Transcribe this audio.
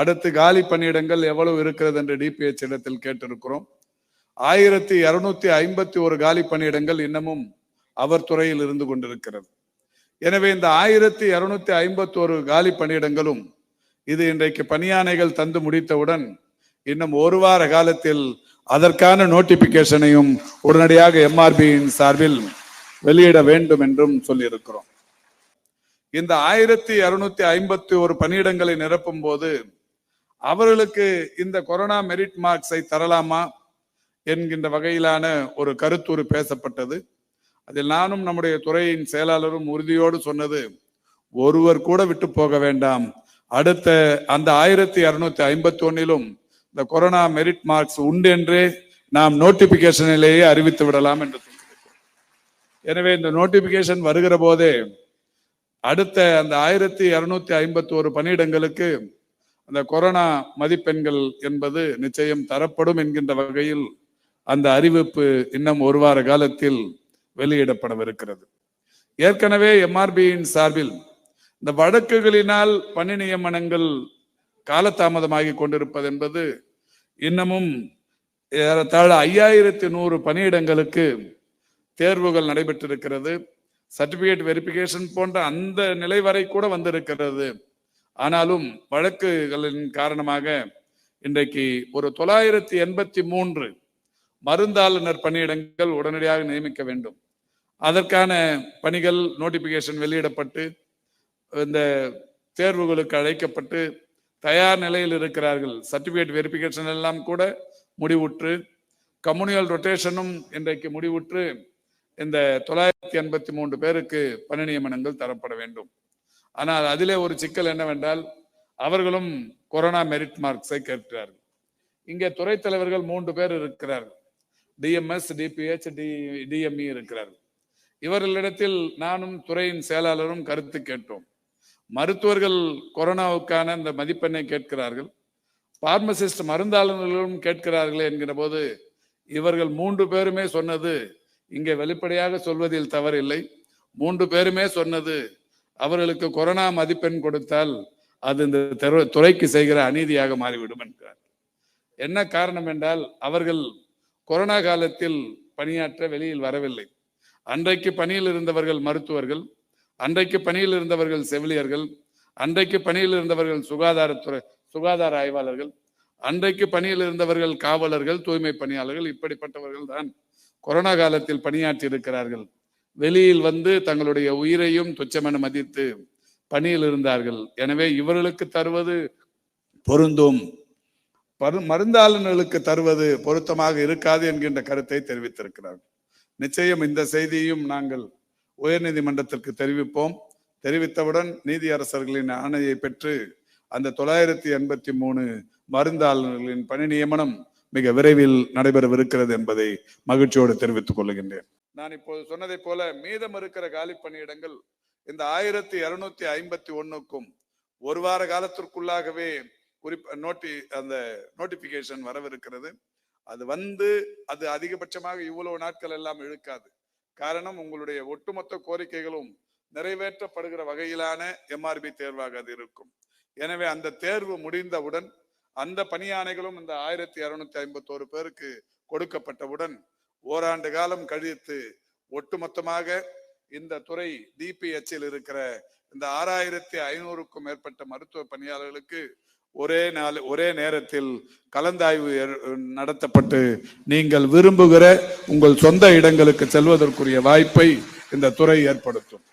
அடுத்து காலி பணியிடங்கள் எவ்வளவு இருக்கிறது என்று டிபிஎச் இடத்தில் கேட்டிருக்கிறோம். ஆயிரத்தி இருநூத்தி ஐம்பத்தி ஒரு காலி பணியிடங்கள் இன்னமும் அவர் துறையில் இருந்து கொண்டிருக்கிறது. எனவே இந்த ஆயிரத்தி இருநூத்தி ஐம்பத்தி ஒரு காலி பணியிடங்களும் இது இன்றைக்கு பணியானைகள் தந்து முடித்தவுடன் இன்னும் ஒரு வார காலத்தில் அதற்கான நோட்டிபிகேஷனையும் உடனடியாக எம்ஆர்பியின் சார்பில் வெளியிட வேண்டும் என்றும் சொல்லியிருக்கிறோம். இந்த ஆயிரத்தி இருநூத்தி ஐம்பத்தி ஒரு பணியிடங்களை நிரப்பும் போது அவர்களுக்கு இந்த கொரோனா மெரிட் மார்க்ஸை தரலாமா என்கின்ற வகையிலான ஒரு கருத்துரு பேசப்பட்டது. அதில் நானும் நம்முடைய துறையின் செயலாளரும் உறுதியோடு சொன்னது ஒருவர் கூட விட்டு போக வேண்டாம். அடுத்த அந்த ஆயிரத்தி அறுநூத்தி ஐம்பத்தி ஒன்னிலும் இந்த கொரோனா மெரிட் மார்க்ஸ் உண்டு என்றே நாம் நோட்டிபிகேஷனிலேயே அறிவித்து விடலாம் என்று எனவே இந்த நோட்டிபிகேஷன் வருகிற போதே அடுத்த அந்த ஆயிரத்தி இருநூத்தி ஐம்பத்தி ஒரு பணியிடங்களுக்கு அந்த கொரோனா மதிப்பெண்கள் என்பது நிச்சயம் தரப்படும் என்கின்ற வகையில் அந்த அறிவிப்பு இன்னும் ஒரு வார காலத்தில் வெளியிடப்படவிருக்கிறது. ஏற்கனவே எம்ஆர்பியின் சார்பில் இந்த வழக்குகளினால் பணி நியமனங்கள் காலதாமதமாகி கொண்டிருப்பது என்பது இன்னமும் ஏறத்தாழ ஐயாயிரத்தி நூறு பணியிடங்களுக்கு தேர்வுகள் நடைபெற்றிருக்கிறது. சர்டிபிகேட் வெரிபிகேஷன் போன்ற அந்த நிலை வரை கூட வந்திருக்கிறது. ஆனாலும் வழக்குகளின் காரணமாக இன்றைக்கு ஒரு தொள்ளாயிரத்தி எண்பத்தி மூன்று மருந்தாளுநர் பணியிடங்கள் உடனடியாக நியமிக்க வேண்டும். அதற்கான பணிகள் நோட்டிபிகேஷன் வெளியிடப்பட்டு இந்த தேர்வுகளுக்கு அழைக்கப்பட்டு தயார் நிலையில் இருக்கிறார்கள். சர்டிபிகேட் வெரிபிகேஷன் எல்லாம் கூட முடிவுற்று கம்யூனியல் ரொட்டேஷனும் இன்றைக்கு முடிவுற்று இந்த தொள்ளாயிரத்தி எண்பத்தி மூன்று பேருக்கு பணி நியமனங்கள் தரப்பட வேண்டும். ஆனால் அதிலே ஒரு சிக்கல் என்னவென்றால் அவர்களும் கொரோனா மெரிட் மார்க்ஸை கேட்கிறார்கள். இங்கே துறை தலைவர்கள் மூன்று பேர் இருக்கிறார்கள். டிஎம்எஸ் டிபிஹெச் டி டிஎம்இ இருக்கிறார்கள். இவர்களிடத்தில் நானும் துறையின் செயலாளரும் கருத்து கேட்டோம். மருத்துவர்கள் கொரோனாவுக்கான இந்த மதிப்பெண்ணை கேட்கிறார்கள். பார்மசிஸ்ட் மருந்தாளர்களும் கேட்கிறார்கள் என்கிற போது இவர்கள் மூன்று பேருமே சொன்னது இங்கே வெளிப்படையாக சொல்வதில் தவறில்லை. மூன்று பேருமே சொன்னது அவர்களுக்கு கொரோனா மதிப்பெண் கொடுத்தால் அது இந்த துறைக்கு செய்கிற அநீதியாக மாறிவிடும் என்கிறார். என்ன காரணம் என்றால் அவர்கள் கொரோனா காலத்தில் பணியாற்ற வெளியில் வரவில்லை. அன்றைக்கு பணியில் இருந்தவர்கள் மருத்துவர்கள் அன்றைக்கு பணியில் இருந்தவர்கள் செவிலியர்கள் அன்றைக்கு பணியில் இருந்தவர்கள் சுகாதாரத்துறை சுகாதார ஆய்வாளர்கள் அன்றைக்கு பணியில் இருந்தவர்கள் காவலர்கள் தூய்மை பணியாளர்கள் இப்படிப்பட்டவர்கள் தான் கொரோனா காலத்தில் பணியாற்றி இருக்கிறார்கள். வெளியில் வந்து தங்களுடைய உயிரையும் துச்சமென மதித்து பணியில் இருந்தார்கள். எனவே இவர்களுக்கு தருவது பொருந்தும். மருந்தாளர்களுக்கு மருந்தாளுநர்களுக்கு தருவது பொருத்தமாக இருக்காது என்கின்ற கருத்தை தெரிவித்திருக்கிறார்கள் நிச்சயம் இந்த செய்தியும் நாங்கள் உயர்நீதிமன்றத்திற்கு தெரிவிப்போம். தெரிவித்தவுடன் நீதியரசர்களின் ஆணையை பெற்று அந்த தொள்ளாயிரத்தி எண்பத்தி மூணு மருந்தாளர்களின் பணி நியமனம் மிக விரைவில் நடைபெறவிருக்கிறது என்பதை மகிழ்ச்சியோடு தெரிவித்துக் கொள்கின்றேன். நான் இப்போது சொன்னதைப் போல மீதம் இருக்கிற காலி பணியிடங்கள் இந்த ஆயிரத்தி இருநூத்தி ஐம்பத்தி ஒன்னுக்கும் ஒரு வார காலத்திற்குள்ளாகவே குறிப்ப நோட்டி அந்த நோட்டிபிகேஷன் வரவிருக்கிறது. அது வந்து அது அதிகபட்சமாக இவ்வளவு நாட்கள் எல்லாம் இழுக்காது. காரணம் உங்களுடைய ஒட்டுமொத்த கோரிக்கைகளும் நிறைவேற்றப்படுகிற வகையிலான எம்ஆர்பி தேர்வாக அது இருக்கும். எனவே அந்த தேர்வு முடிந்தவுடன் அந்த பணியாணைகளும் இந்த ஆயிரத்தி அறுநூத்தி ஐம்பத்தோரு பேருக்கு கொடுக்கப்பட்டவுடன் ஓராண்டு காலம் கழித்து ஒட்டுமொத்தமாக இந்த துறை டிபிஎச்சில் இருக்கிற இந்த ஆறாயிரத்தி ஐநூறுக்கும் மேற்பட்ட மருத்துவ பணியாளர்களுக்கு ஒரே நாள் ஒரே நேரத்தில் கலந்தாய்வு நடத்தப்பட்டு நீங்கள் விரும்புகிற உங்கள் சொந்த இடங்களுக்கு செல்வதற்குரிய வாய்ப்பை இந்த துறை ஏற்படுத்தும்.